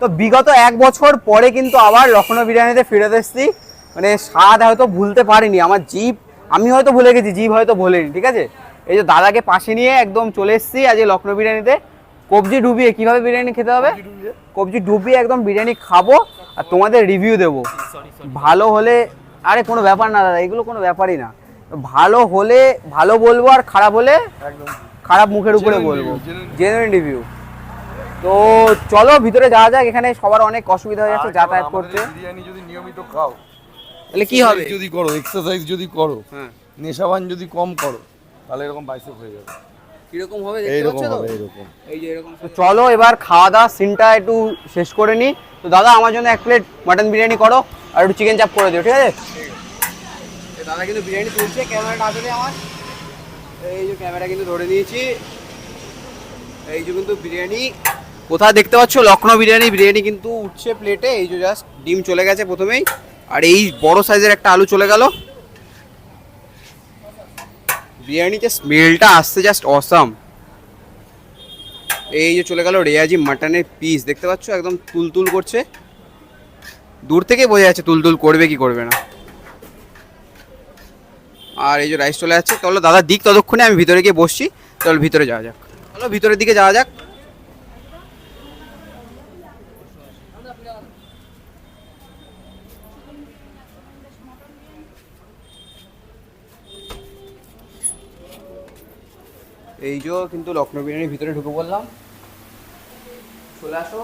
তো বিগত এক বছর পরে কিন্তু আবার লখনৌ বিরিয়ানিতে ফিরে এসেছি। মানে স্বাদ হয়তো ভুলতে পারিনি আমার জিভ আমি হয়তো ভুলে গেছি জিভ হয়তো ভুলেনি ঠিক আছে? এই যে দাদাকে পাশে নিয়ে একদম চলে এসেছি আজ এই লখনৌ বিরিয়ানিতে। কবজি ডুবিয়ে কীভাবে বিরিয়ানি খেতে হবে? কবজি ডুবিয়ে? একদম বিরিয়ানি খাব আর তোমাদের রিভিউ দেবো। ভালো হলে আরে কোনো ব্যাপার না দাদা এগুলো কোনো ব্যাপারই না। ভালো হলে ভালো বলব আর খারাপ হলে খারাপ মুখের উপরে বলব। জেনুইন রিভিউ তো চলো ভিতরে যাওয়া যাক এখানে সবার অনেক অসুবিধা হয়ে যাচ্ছে যাতায়াত করতে। বিরিয়ানি যদি নিয়মিত খাও তাহলে কি হবে? যদি করো এক্সারসাইজ যদি করো হ্যাঁ। নেশাবান যদি কম করো তাহলে এরকম বাইসেপ হয়ে যাবে। কীরকম হবে এইরকম হবে এইরকম। এই যে এরকম তো চলো এবার খাওয়া দাওয়া সিনটা একটু শেষ করে নি। তো দাদা আমার জন্য এক প্লেট মাটন বিরিয়ানি করো আর একটু চিকেন চাপ করে দিও ঠিক আছে? দাদা কিন্তু বিরিয়ানি তুলছে ক্যামেরাটা আসলে আমার। এই যে ক্যামেরা কিন্তু ধরে নিয়েছি। এই যে কিন্তু বিরিয়ানি। কোথায় দেখতে পাচ্ছ? লখনৌ বিরিয়ানি বিরিয়ানি কিন্তু উঠছে প্লেটে এই যে জাস্ট ডিম চলে গেছে প্রথমেই। আর এই বড় সাইজের একটা আলু চলে গেল। বিরিয়ানিতে স্মেলটা আসছে জাস্ট অসাম এই যে চলে গেল রেয়াজি মাটনের পিস দেখতে পাচ্ছ? একদম তুলতুল করছে। দূর থেকে বোঝা যাচ্ছে তুলতুল করবে কি করবে না। আর এই যে রাইস চলে যাচ্ছে চলো দাদা দিক ততক্ষণে আমি ভিতরে গিয়ে বসছি, চলো ভিতরে যাওয়া যাক। চলো ভিতরের দিকে যাওয়া যাক। এই যে কিন্তু লখনৌ বিরিয়ানির ভিতরে ঢুকে পড়লাম। চলে আসো।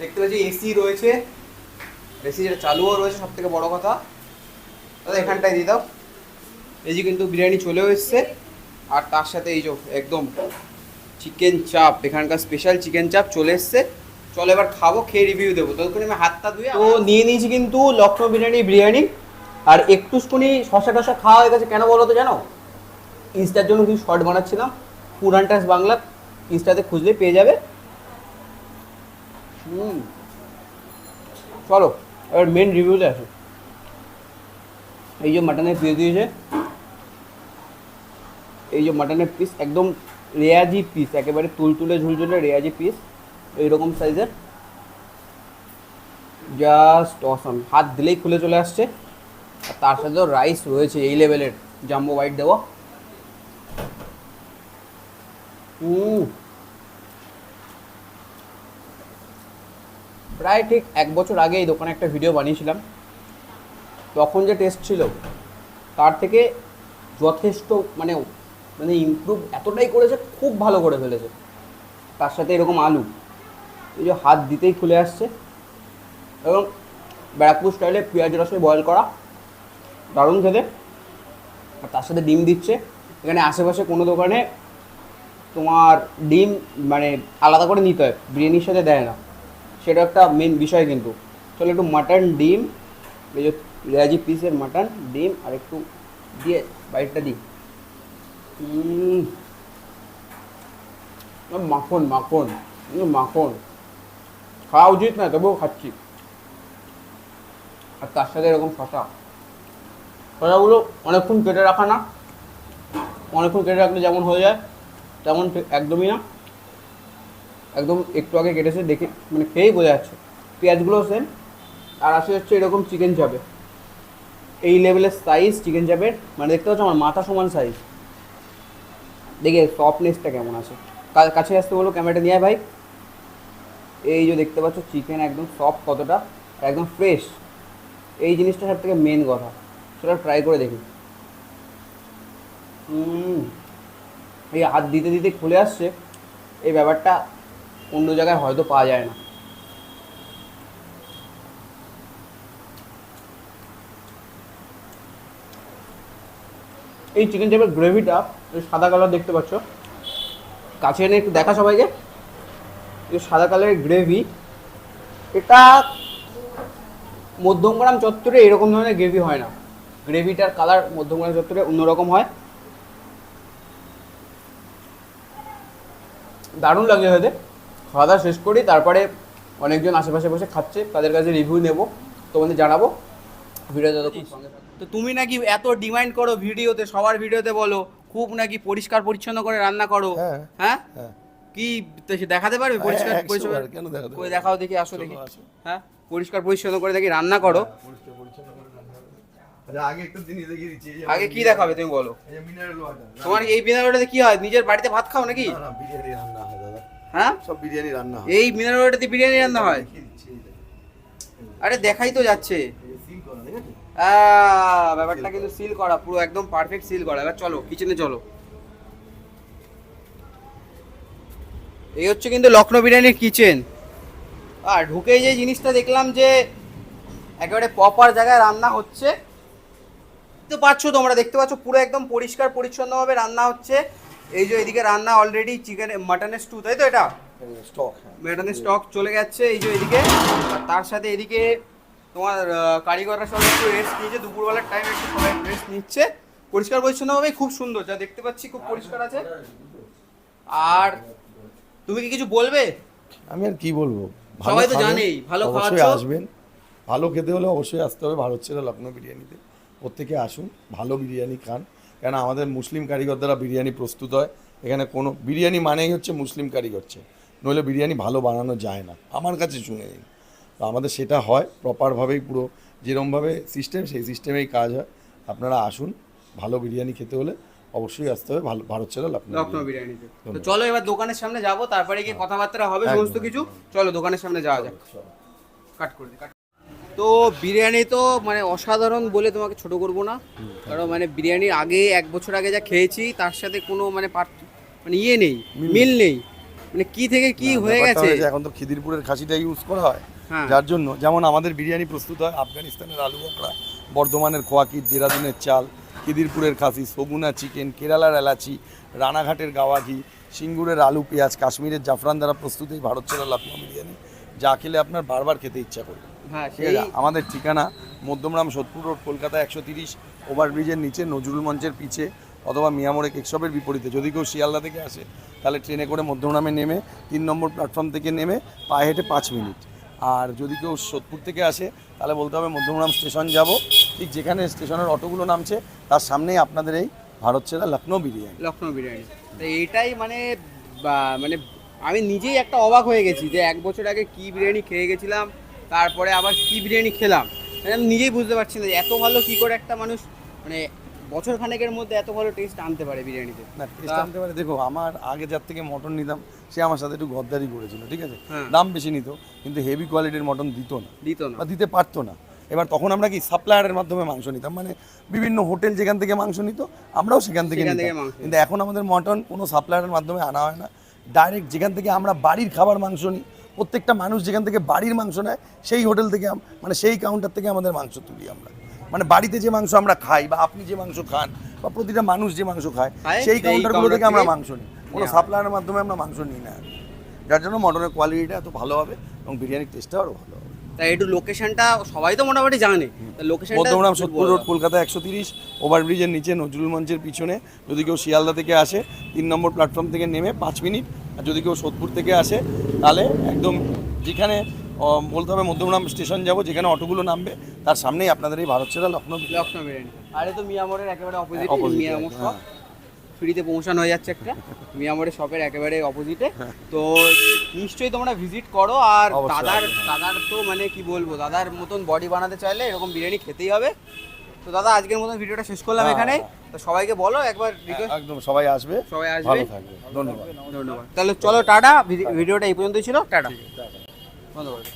দেখতে পাচ্ছি এসি রয়েছে। এসি যেটা চালুও রয়েছে সব থেকে বড় কথা। দাদা, এখানটায় দিয়ে দাও। এই যে কিন্তু বিরিয়ানি চলেও এসছে। আর তার সাথে এই যে একদম চিকেন চাপ এখানকার স্পেশাল চিকেন চাপ চলে এসছে। চলো এবার খাব খেয়ে রিভিউ দেবো। ততক্ষণ আমি হাতটা ধুয়ে তো নিয়ে নিয়েছি কিন্তু লখনৌ বিরিয়ানি বিরিয়ানি। আর একটুখানি শশা টশা খাওয়া হয়ে গেছে। কেন বলো তো জানো? ইনস্টার জন্য কিছু শর্ট বানাচ্ছিলাম। পুরান টাস বাংলা। ইনস্টাতে খুঁজলে পেয়ে যাবে। হুম। চলো এবার মেন রিভিউতে আসো। এই যে মাটনের পিস দিয়েছে। এই যে মাটনের পিস একদম রেয়াজি পিস একেবারে তুলতুলে ঝুলঝুলে রেয়াজি পিস এইরকম সাইজের জাস্ট অসম হাত দিলেই খুলে চলে আসছে। আর তার সাথেও রাইস রয়েছে এই লেভেলের জাম্বো হোয়াইট দেওয়া। প্রায় ঠিক এক বছর আগে এই দোকানে একটা ভিডিও বানিয়েছিলাম। তখন যে টেস্ট ছিল, তার থেকে যথেষ্ট মানে মানে ইমপ্রুভ এতটাই করেছে, খুব ভালো করে ফেলেছে। তার সাথে এরকম আলু। এই যে হাত দিতেই খুলে আসছে। এবং ব্যারাকপুর স্টাইলে পেঁয়াজ রসে বয়েল করা। দারুণ খেতে। আর তার সাথে ডিম দিচ্ছে। এখানে আশেপাশে কোনো দোকানে তোমার ডিম মানে আলাদা করে নিতে হয়। বিরিয়ানির সাথে দেয় না। সেটা একটা মেন বিষয় কিন্তু। চলো একটু মাটন ডিম। এই যে রেয়াজি পিসের মাটন ডিম আর একটু দিয়ে বাইটটা দিই। মাখন মাখন মাখন। খাওয়া উচিত না, তবুও খাচ্ছি। আর তার সাথে এরকম শশা। শশাগুলো অনেকক্ষণ কেটে রাখা না। অনেকক্ষণ কেটে রাখলে যেমন হয়ে যায়, তেমন একদমই না। একদম একটু আগে কেটেছে, দেখে মানে খেয়েই বোঝা যাচ্ছে। পেঁয়াজগুলো সেম আর আসে হচ্ছে এরকম চিকেন চাপে এই লেভেলের সাইজ চিকেন চাপের মানে দেখতে পাচ্ছ আমার মাথা সমান সাইজ দেখে সফটনেসটা কেমন আছে? কাছে আসতে বলো ক্যামেরাটা নিয়ে ভাই। এই যে দেখতে পাচ্ছ চিকেন একদম সফট কতটা, একদম ফ্রেশ এই জিনিসটা সব থেকে মেন কথা। সেটা ট্রাই করে দেখি। এই হাত দিতে দিতে খুলে আসছে। এই ব্যাপারটা অন্য জায়গায় হয়তো পাওয়া যায় না। এই চিকেন চাপের গ্রেভিটা সাদা কালার দেখতে পাচ্ছ। কাছে এনে একটু দেখা সবাইকে। সাদা কালারের গ্রেভি এটা মধ্যমগ্রাম চত্বরে এরকম ধরনের গ্রেভি হয় না। গ্রেভিটার কালার মধ্যমগ্রাম চত্বরে অন্যরকম হয়। দারুণ লাগছে হয়তো খাওয়া দাওয়া শেষ করি, তারপরে অনেকজন আশেপাশে বসে খাচ্ছে, তাদের কাছে রিভিউ নেব, তোমাদের জানাব। ভিডিও যতক্ষণ সঙ্গে তো তুমি নাকি এত ডিমান্ড করো ভিডিওতে, সবার ভিডিওতে বলো। খুব নাকি পরিষ্কার পরিচ্ছন্ন করে রান্না করো। হ্যাঁ। হ্যাঁ? হ্যাঁ। কি দেখাতে পারবে পরিষ্কার পরিচ্ছন্ন? কেন দেখাতে দেখাও দেখি আসো দেখি। হ্যাঁ? পরিষ্কার পরিচ্ছন্ন করে দেখি রান্না করো। আচ্ছা আগে একটা জিনিস দেখিয়ে দিচ্ছি আগে কি দেখাবে তুমি বলো? এই মিনারেল ওয়াটার তোমার এই মিনারেলটাতে কি হয়? নিজের বাড়িতে ভাত খাও নাকি? না, না, বিরিয়ানি রান্না হয় দাদা। হ্যাঁ? সব বিরিয়ানি রান্না হয়। এই মিনারেলটাতে বিরিয়ানি রান্না হয়। আরে দেখাই তো যাচ্ছে। আহ, ব্যাপারটা কিন্তু সিল করা পুরো একদম পারফেক্ট সিল করা। এবার চলো কিচেনে চলো। এই হচ্ছে কিন্তু লখনৌ বিরিয়ানির কিচেন আর ঢুকেই যে জিনিসটা দেখলাম যে একেবারে প্রপার জায়গায় রান্না হচ্ছে তো পাচ্ছ তোমরা দেখতে পাচ্ছ পুরো একদম পরিষ্কার পরিচ্ছন্নভাবে রান্না হচ্ছে। এই যে এদিকে রান্না অলরেডি চিকেন মাটনের স্টু তাই তো এটা? হ্যাঁ। ম্যাডানের স্টক চলে যাচ্ছে এই যে এদিকে। আর তার সাথে এদিকে তোমার কারিগররা সবাই একটু রেস্ট নিয়েছে দুপুরবেলার টাইম একটু সবাই রেস্ট নিচ্ছে। পরিষ্কার পরিচ্ছন্নভাবে খুব সুন্দর যা দেখতে পাচ্ছি খুব পরিষ্কার আছে। আর তুমি কি কিছু বলবে? আমি আর কি বলব? সবাই তো জানেই, ভালো অবশ্যই আসবেন। ভালো খেতে হলে অবশ্যই আসতে হবে ভারত ছেড়ে লখনৌ বিরিয়ানিতে। প্রত্যেকে আসুন ভালো বিরিয়ানি খান। কেন আমাদের মুসলিম কারিগর দ্বারা বিরিয়ানি প্রস্তুত হয়। এখানে কোনো বিরিয়ানি মানেই হচ্ছে মুসলিম কারিগরছে নইলে বিরিয়ানি ভালো বানানো যায় না। আমার কাছে শুনে নিন। তো আমাদের সেটা হয় প্রপারভাবেই পুরো যেরমভাবে সিস্টেম সেই সিস্টেমেই কাজ হয়। আপনারা আসুন ভালো বিরিয়ানি খেতে হলে অবশ্যই আসতে হবে। ভালো ভারত ছেড়ে লখনৌ লখনৌ বিরিয়ানি। তো চলো এবার দোকানের সামনে যাব তারপরে গিয়ে কথাবার্তা হবে সমস্ত কিছু। চলো দোকানের সামনে যাওয়া যাক। কাট করে কাট। তো বিরিয়ানি তো মানে অসাধারণ বলে তোমাকে ছোট করব না। কারণ মানে বিরিয়ানির আগে এক বছর আগে যা খেয়েছি তার সাথে কোনো মানে মানে ইয়ে নেই মিল নেই। মানে কি থেকে কি হয়ে গেছে? হয়েছে, এখন তো খিদিরপুরের খাসিটা ইউজ করা হয় হ্যাঁ। যার জন্য যেমন আমাদের বিরিয়ানি প্রস্তুত হয় আফগানিস্তানের আলু বকরা বর্ধমানের খোয়াকির দেরাদুনের চাল খিদিরপুরের খাসি সগুনা চিকেন কেরালার এলাচি রানাঘাটের গাওয়া ঘি সিঙ্গুরের আলু পেঁয়াজ কাশ্মীরের জাফরান দ্বারা প্রস্তুত এই ভারত ছেড়া লখনৌ বিরিয়ানি। যা খেলে আপনার বারবার খেতে ইচ্ছা করবে। হ্যাঁ ঠিক আছে? আমাদের ঠিকানা মধ্যমরাম সোদপুর রোড কলকাতা একশো তিরিশ ওভারব্রিজের নিচে নজরুল মঞ্চের পিছে। অথবা মিয়ামোড়ে কেকশপের বিপরীতে। যদি কেউ শিয়ালদা থেকে আসে, তাহলে ট্রেনে করে মধ্যমরামে নেমে, তিন নম্বর প্ল্যাটফর্ম থেকে নেমে পায়ে হেঁটে পাঁচ মিনিট। আর যদি কেউ সোদপুর থেকে আসে, তাহলে বলতে হবে মধ্যমরাম স্টেশন যাব। ঠিক যেখানে স্টেশনের অটোগুলো নামছে, তার সামনেই আপনাদের এই ভারত ছেড়া লখনৌ বিরিয়ানি। লখনৌ বিরিয়ানি। তো এটাই মানে মানে আমি নিজেই একটা অবাক হয়ে গেছি যে এক বছর আগে কি বিরিয়ানি খেয়ে গেছিলাম, তারপরে আবার কি বিরিয়ানি খেলাম। মানে আমি নিজেই বুঝতে পারছি না এত ভালো কি করে একটা মানুষ মানে বছর খানেকের মধ্যে এত ভালো টেস্ট আনতে পারে বিরিয়ানিতে। না টেস্ট আনতে পারে দেখো আমার আগে যার থেকে মটন নিতাম সে আমার সাথে একটু গদ্দারি করেছিল ঠিক আছে? হ্যাঁ। দাম বেশি নিত কিন্তু হেভি কোয়ালিটির মটন দিত না। দিত না। বা দিতে পারতো না। এবার তখন আমরা কি সাপ্লায়ারের মাধ্যমে মাংস নিতাম মানে বিভিন্ন হোটেল যেখান থেকে মাংস নিত আমরাও সেখান থেকে নিতাম। কিন্তু এখন আমাদের মটন কোনো সাপ্লায়ারের মাধ্যমে আনা হয় না। ডাইরেক্ট যেখান থেকে আমরা বাড়ির খাবার মাংস নিই প্রত্যেকটা মানুষ যেখান থেকে বাড়ির মাংস নেয় সেই হোটেল থেকে মানে সেই কাউন্টার থেকে আমাদের মাংস তুলি আমরা। মানে বাড়িতে যে মাংস আমরা খাই বা আপনি যে মাংস খান বা প্রতিটা মানুষ যে মাংস খায় সেই কাউন্টারগুলো থেকে আমরা মাংস নিই। কোনো। সাপ্লায়ারের মাধ্যমে আমরা মাংস নিই না। যার জন্য মটনের কোয়ালিটিটা এত ভালো হবে এবং বিরিয়ানির টেস্টটা আরও ভালো হবে। তাই একটু লোকেশনটা সবাই তো মোটামুটি জানে। লোকেশনটা মধ্যমরাম সোদপুর রোড কলকাতা একশো তিরিশ ওভারব্রিজের নিচে নজরুল মঞ্চের পিছনে। যদি কেউ শিয়ালদা থেকে আসে তিন নম্বর প্ল্যাটফর্ম থেকে নেমে পাঁচ মিনিট। আর যদি কেউ সোদপুর থেকে আসে তাহলে একদম যেখানে বলতে হবে মধ্যমরাম স্টেশন যাব যেখানে অটোগুলো নামবে। তার সামনেই আপনাদের এই ভারত সেরা লখনৌ। লখনৌ আরে তো মিয়ামোড়ের একেবারে অপোজিট হ্যাঁ। শপ ফ্রিতে পৌঁছানো হয়ে যাচ্ছে একটা। মিয়ামোড়ের শপের একেবারে অপোজিটে তো নিশ্চয়ই তোমরা ভিজিট করো আর দাদার দাদার তো মানে কি বলব দাদার মতন বডি বানাতে চাইলে এরকম বিরিয়ানি খেতেই হবে। তো দাদা আজকের মতন ভিডিওটা শেষ করলাম হ্যাঁ, এখানে। হ্যাঁ। তো সবাইকে বলো একবার রিকোয়েস্ট একদম সবাই আসবে। সবাই আসবে। ভালো থাকবে। ধন্যবাদ। ধন্যবাদ। তাহলে চলো টাটা। ভিডিওটা এই পর্যন্তই ছিল। টাটা। বন্ধ করে দিই।